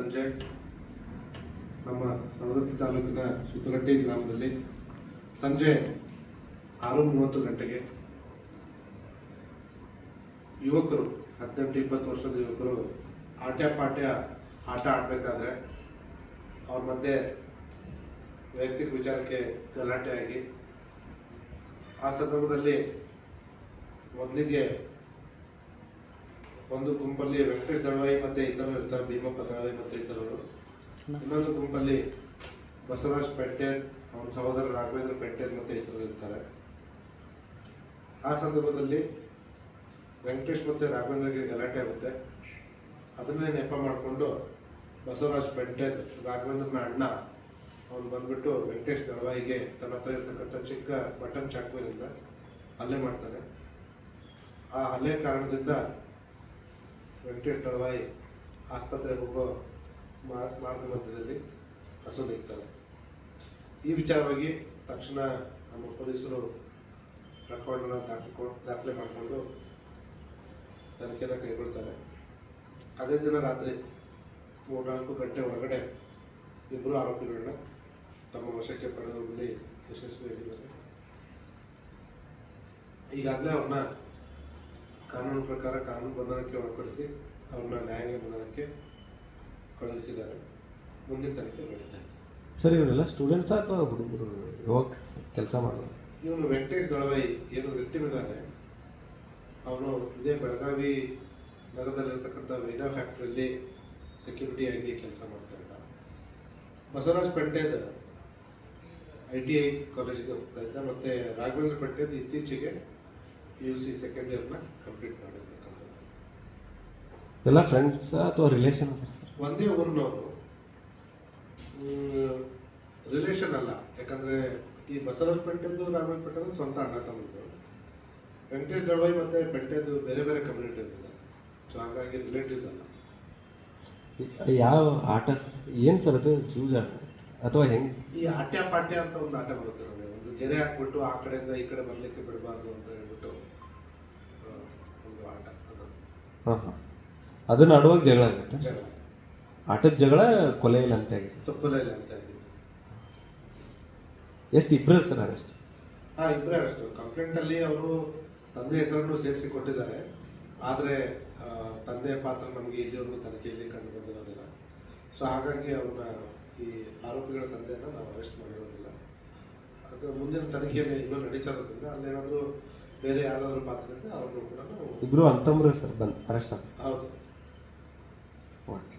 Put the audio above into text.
ಸಂಜೆ ನಮ್ಮ ಸವದತ್ತಿ ತಾಲೂಕಿನ ಸುತ್ತಗಟ್ಟಿ ಗ್ರಾಮದಲ್ಲಿ ಸಂಜೆ ಆರು ಮೂವತ್ತು ಗಂಟೆಗೆ ಯುವಕರು, ಹದಿನೆಂಟು, ಇಪ್ಪತ್ತು ವರ್ಷದ ಯುವಕರು ಆಟ್ಯ ಪಾಟ್ಯ ಆಟ ಆಡಬೇಕಾದ್ರೆ ಅವ್ರ ಮಧ್ಯೆ ವೈಯಕ್ತಿಕ ವಿಚಾರಕ್ಕೆ ಗಲಾಟೆ ಆಗಿ ಆ ಸಂದರ್ಭದಲ್ಲಿ ಮೊದಲಿಗೆ ಒಂದು ಗುಂಪಲ್ಲಿ ವೆಂಕಟೇಶ್ ದಳವಾಯಿ ಮತ್ತೆ ಇತರರು ಇರ್ತಾರೆ ಭೀಮಪ್ಪ ದಳವಾಯಿ ಮತ್ತೆ ಇತರರು. ಇನ್ನೊಂದು ಗುಂಪಲ್ಲಿ ಬಸವರಾಜ್ ಪೆಟ್ಟೆದ್ ಅವನ ಸಹೋದರ ರಾಘವೇಂದ್ರ ಪೆಟ್ಟೆದ್ ಮತ್ತೆ ಇತರರು ಇರ್ತಾರೆ. ಆ ಸಂದರ್ಭದಲ್ಲಿ ವೆಂಕಟೇಶ್ ಮತ್ತೆ ರಾಘವೇಂದ್ರಗೆ ಗಲಾಟೆ ಆಗುತ್ತೆ. ಅದನ್ನೇ ನೆಪ ಮಾಡಿಕೊಂಡು ಬಸವರಾಜ್ ಪೆಟ್ಟೆದ್ ರಾಘವೇಂದ್ರನ ಅಣ್ಣ ಅವನು ಬಂದ್ಬಿಟ್ಟು ವೆಂಕಟೇಶ್ ದಳವಾಯಿಗೆ ತನ್ನ ಹತ್ರ ಇರ್ತಕ್ಕಂಥ ಚಿಕ್ಕ ಬಟನ್ ಚಾಕುವಿನಿಂದ ಹಲ್ಲೆ ಮಾಡ್ತಾನೆ ಆ ಹಲ್ಲೆ ಕಾರಣದಿಂದ ವೆಂಕಟೇಶ್ ತಳವಾಯಿ ಆಸ್ಪತ್ರೆಗೆ ಹೋಗೋ ಮಾರ್ಗ ಮಧ್ಯದಲ್ಲಿ ಹಸು ಈ ವಿಚಾರವಾಗಿ ತಕ್ಷಣ ನಮ್ಮ ಪೊಲೀಸರು ಪ್ರಕರಣನ ದಾಖಲು ದಾಖಲೆ ಮಾಡಿಕೊಂಡು ತನಿಖೆನ ಕೈಗೊಳ್ತಾರೆ. ಅದೇ ದಿನ ರಾತ್ರಿ ಮೂರ್ನಾಲ್ಕು ಗಂಟೆ ಒಳಗಡೆ ಇಬ್ಬರು ಆರೋಪಿಗಳನ್ನ ತಮ್ಮ ವಶಕ್ಕೆ ಪಡೆದುಕೊಳ್ಳಿ ಯಶಸ್ವಿಯಾಗಿದ್ದಾರೆ. ಈಗಾಗಲೇ ಅವ್ರನ್ನ ಕಾನೂನು ಪ್ರಕಾರ ಕಾನೂನು ಬಂಧನಕ್ಕೆ ಒಳಪಡಿಸಿ ಅವ್ರನ್ನ ನ್ಯಾಯಾಂಗ ಬಂಧನಕ್ಕೆ ಕಳುಹಿಸಿದ್ದಾರೆ. ಮುಂದಿನ ತನಿಖೆ ನಡೀತಾ ಇದೆ. ಸರ್ ಇವರೆಲ್ಲ ಸ್ಟೂಡೆಂಟ್ಸ್ ಅಥವಾ ಹುಡುಗರು ಯುವಕ ಕೆಲಸ ಮಾಡೋದು ಇವನು ವೆಂಕಟೇಶ್ ದಳವಾಯಿ ಏನು ವ್ಯಕ್ತಿ ಇದ್ದಾನೆ ಅವನು ಇದೇ ಬೆಳಗಾವಿ ನಗರದಲ್ಲಿರ್ತಕ್ಕಂಥ ವೇದಾ ಫ್ಯಾಕ್ಟ್ರಿಯಲ್ಲಿ ಸೆಕ್ಯೂರಿಟಿ ಆಗಿ ಕೆಲಸ ಮಾಡ್ತಾ ಇದ್ದ Basavaraj Petted I T I ಕಾಲೇಜಿಗೆ ಹೋಗ್ತಾ ಇದ್ದ ಮತ್ತು ರಾಘವೇಂದ್ರ ಪೆಟ್ಟೇದ್ ಇತ್ತೀಚೆಗೆ ಯು ಸಿ ಸೆಕೆಂಡ್ ಇಯರ್ನ ಕಂಪ್ಲೀಟ್ ಮಾಡಿರ್ತಕ್ಕಂಥದ್ದು. ಎಲ್ಲ ಫ್ರೆಂಡ್ಸ್ ಅಥವಾ ರಿಲೇಷನ್ ಸರ್? ಒಂದೇ ಊರಿನವರು. ರಿಲೇಷನ್ ಅಲ್ಲ. ಯಾಕಂದ್ರೆ ಈ ಬಸವರಾಜ್ ಪೆಟ್ಟೆದ್ದು ರಾಘವೇಂದ್ರ ಪೆಟ್ಟೆದ್ದು ಸ್ವಂತ ಅಣ್ಣ ತಮ್ಮದು ವೆಂಕಟೇಶ್ ದಳವಾಯಿ ಮತ್ತೆ ಪೆಟ್ಟೆದ್ದು ಬೇರೆ ಬೇರೆ ಕಮ್ಯುನಿಟಿ ಇರ್ತಾರೆ ಸೊ ಹಾಗಾಗಿ ರಿಲೇಟಿವ್ಸ್ ಅಲ್ಲ. ಯಾವ ಆಟ ಸರ್? ಏನು ಸರ್ ಅದು? ಜೂಜ್? ಆಟ ಅಥವಾ ಹೆಂಗೆ? ಈ ಆಟ್ಯ ಪಾಟ್ಯ ಅಂತ ಒಂದು ಆಟ ಬರುತ್ತೆ ನಮಗೆ. ಗೆರೆ ಹಾಕ್ಬಿಟ್ಟು ಆ ಕಡೆಯಿಂದ ಈ ಕಡೆ ಬರ್ಲಿಕ್ಕೆ ಬಿಡಬಾರ್ದು ಅಂತ ಹೇಳ್ಬಿಟ್ಟು ಆ, ಒಂದು ಆಟ ಅದು. ಹಾಂ ಹಾಂ. ಅದನ್ನ ಆಡುವಾಗ ಜಗಳ ಆಗುತ್ತೆ? ಜಗಳ. ಆಟದ ಜಗಳ ಕೊಲೆ ಇಲ್ಲ ಅಂತ ಆಗಿದೆ ತಪ್ಪಲೆಲ್ಲ ಅಂತ ಆಗಿತ್ತು. ಎಷ್ಟು ಇಬ್ಬರು ಸರ್ ಅರೆಸ್ಟ್ ಹಾ ಇಬ್ಬರೇ ಅರೆಸ್ಟ್ ಕಂಪ್ಲೇಂಟ್ ಅಲ್ಲಿ ಅವರು ತಂದೆ ಹೆಸರನ್ನು ಸೇರಿಸಿ ಕೊಟ್ಟಿದ್ದಾರೆ. ಆದರೆ ಆ, ತಂದೆ ಪಾತ್ರ ನಮಗೆ ಇಲ್ಲಿವರೆಗೂ ತನಿಖೆಯಲ್ಲಿ ಕಂಡು ಬಂದಿರೋದಿಲ್ಲ. ಸೊ ಹಾಗಾಗಿ ಅವ್ರನ್ನ ಈ ಆರೋಪಿಗಳ ತಂದೆಯನ್ನು ನಾವು ಅರೆಸ್ಟ್ ಮಾಡಿರೋದಿಲ್ಲ. ಅದು ಮುಂದಿನ ತನಿಖೆಯಲ್ಲಿ ಇನ್ನೂ ನಡೀತಿರೋದ್ರಿಂದ ಅಲ್ಲೇನಾದರೂ ಬೇರೆ ಯಾರಾದರೂ ಪಾತ್ರ ಇದ್ದರೆ ಅವ್ರನ್ನೂ ಕೂಡ ನಾವು ಇಬ್ಬರು ಅಂತಂಬ್ರು ಸರ್ ಬಂದು ಅರೆಸ್ಟ್ ಹೌದು. ಓಕೆ.